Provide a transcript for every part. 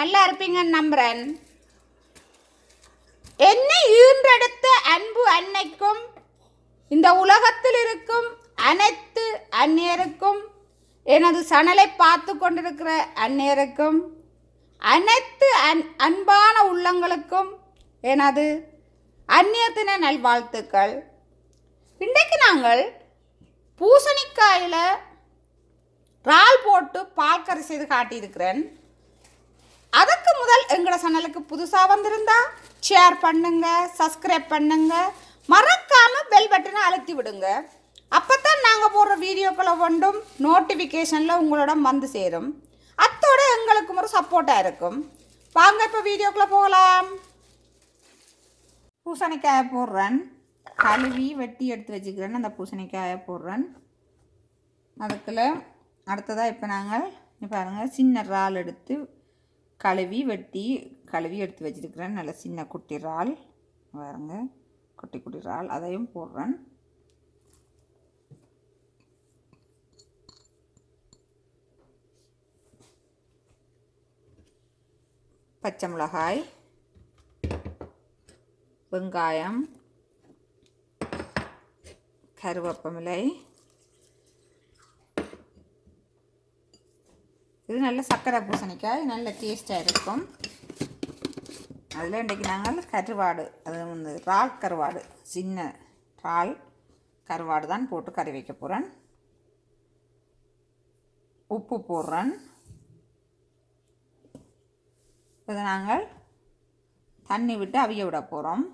நல்லா இருப்பீங்கன்னு நம்புறேன். என்னை ஈன்றெடுத்த அன்பு அன்னைக்கும் இந்த உலகத்தில் இருக்கும் அனைத்து அந்நியருக்கும் எனது சணலை பார்த்து கொண்டிருக்கிற அந்நியருக்கும் அனைத்து அன் அன்பான உள்ளங்களுக்கும் எனது அந்நியத்தின நல்வாழ்த்துக்கள். இன்றைக்கு நாங்கள் பூசணிக்காயில் ரால் போட்டு பால் கறி செய்து காட்டியிருக்கிறேன். அதுக்கு முதல் எங்களோட சேனலுக்கு புதுசாக வந்திருந்தா ஷேர் பண்ணுங்க சப்ஸ்கிரைப் பண்ணுங்க. மறக்காம பெல் பட்டனை அழுத்தி விடுங்க. அப்பதான் நாங்கள் போடுற வீடியோக்களை ஒன்றும் நோட்டிஃபிகேஷனில் உங்களோட வந்து சேரும். அத்தோட எங்களுக்கும் ஒரு சப்போர்ட்டாக இருக்கும். வாங்க இப்போ வீடியோக்குள்ளே போகலாம். பூசணிக்காயை போடுறேன். கழுவி வெட்டி எடுத்து வச்சுக்கிறேன். அந்த பூசணிக்காயை போடுறேன். அதுக்குள்ள அடுத்ததாக இப்போ நாங்கள் பாருங்கள் சின்ன இறால் எடுத்து கழுவி வெட்டி கழுவி எடுத்து வச்சிருக்கிறேன். நல்ல சின்ன குட்டி இறால் பாருங்க குட்டி குட்டி இறால் அதையும் போடுறேன். பச்சை மிளகாய் வெங்காயம் கருவேப்பமிலை இது நல்ல சர்க்கரை பூசணிக்காய் நல்ல டேஸ்ட்டாக இருக்கும். அதில் இன்றைக்கி நாங்கள் கருவாடு அது வந்து இறால் கருவாடு சின்ன இறால் கருவாடு தான் போட்டு கறி வைக்க போகிறேன் உப்பு போடுறேன். இதை நாங்கள் தண்ணி விட்டு அவிய விட போகிறோம்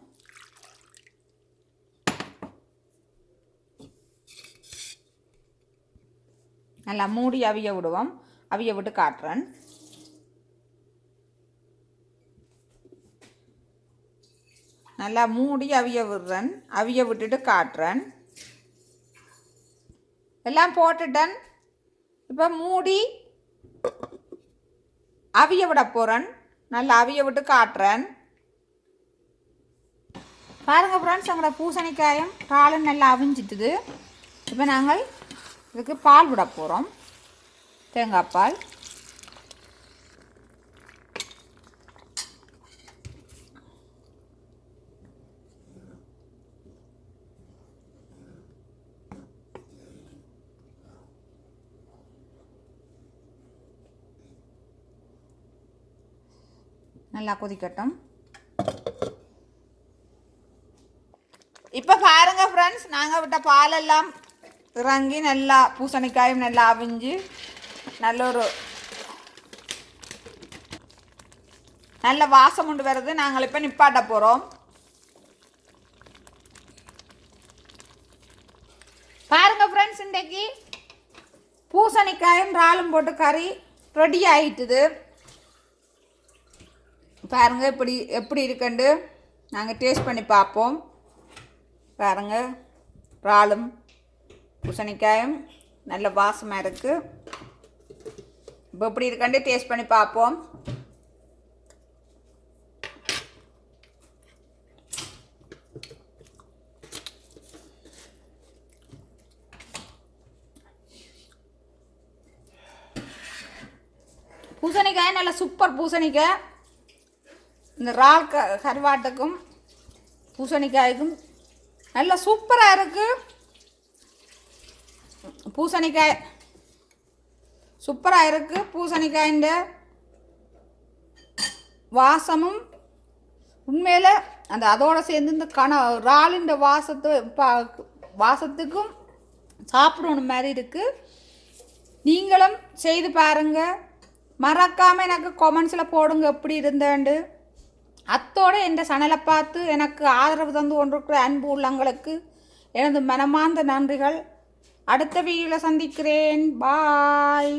நல்லா மூடி அவிய விடுவோம். அவிய விட்டு காட்டுறேன். நல்லா மூடி அவிய விடுறேன். அவிய விட்டுட்டு காட்டுறேன். எல்லாம் போட்டுட்டேன். இப்போ மூடி அவிய விட போகிறேன் நல்லா அவிய விட்டு காட்டுறேன். பாருங்கள் ஃப்ரெண்ட்ஸ் எங்களோட பூசணிக்காயும் பாலும் நல்லா அவிஞ்சிட்டுது. இப்போ நாங்கள் இதுக்கு பால் விட போகிறோம் தேங்காய் பால். நல்லா கொதிக்கட்டும். இப்போ பாருங்க ஃப்ரெண்ட்ஸ் நாங்கள் விட்ட பாலெல்லாம் இறங்கி நல்லா பூசணிக்காயும் நல்லா அவிஞ்சு நல்ல ஒரு நல்ல வாசம் உண்டு வருது நாங்கள் இப்போ நிப்பாட்ட போகிறோம் பாருங்க ஃப்ரெண்ட்ஸ் இன்றைக்கு பூசணிக்காயும் இறாலும் போட்டு கறி ரெடி ஆகிட்டுது பாருங்க இப்படி எப்படி இருக்குண்டு. நாங்கள் டேஸ்ட் பண்ணி பார்ப்போம். பாருங்க இறாலும் பூசணிக்காயும் நல்ல வாசமாக இருக்குது இப்போ இப்படி இருக்காண்டு டேஸ்ட் பண்ணி பார்ப்போம் பூசணிக்காய் நல்ல சூப்பர் பூசணிக்காய். இந்த ரால் க கருவாட்டுக்கும் பூசணிக்காய்க்கும் நல்ல சூப்பராக இருக்குது பூசணிக்காய் சூப்பராக இருக்குது பூசணிக்காயின் வாசமும் உண்மையில் அந்த அதோடு சேர்ந்து இந்த கண இறாலின்ற வாசத்து பா வாசத்துக்கும் சாப்பிடணும் மாதிரி இருக்குது நீங்களும் செய்து பாருங்கள் மறக்காமல் எனக்கு கொமெண்ட்ஸில் போடுங்க எப்படி இருந்தேண்டு அத்தோட என் சனலை பார்த்து எனக்கு ஆதரவு தந்து கொண்டிருக்கிற அன்பு உள்ளங்களுக்கு எனது மனமார்ந்த நன்றிகள். அடுத்த வீடியோவில் சந்திக்கிறேன். பாய்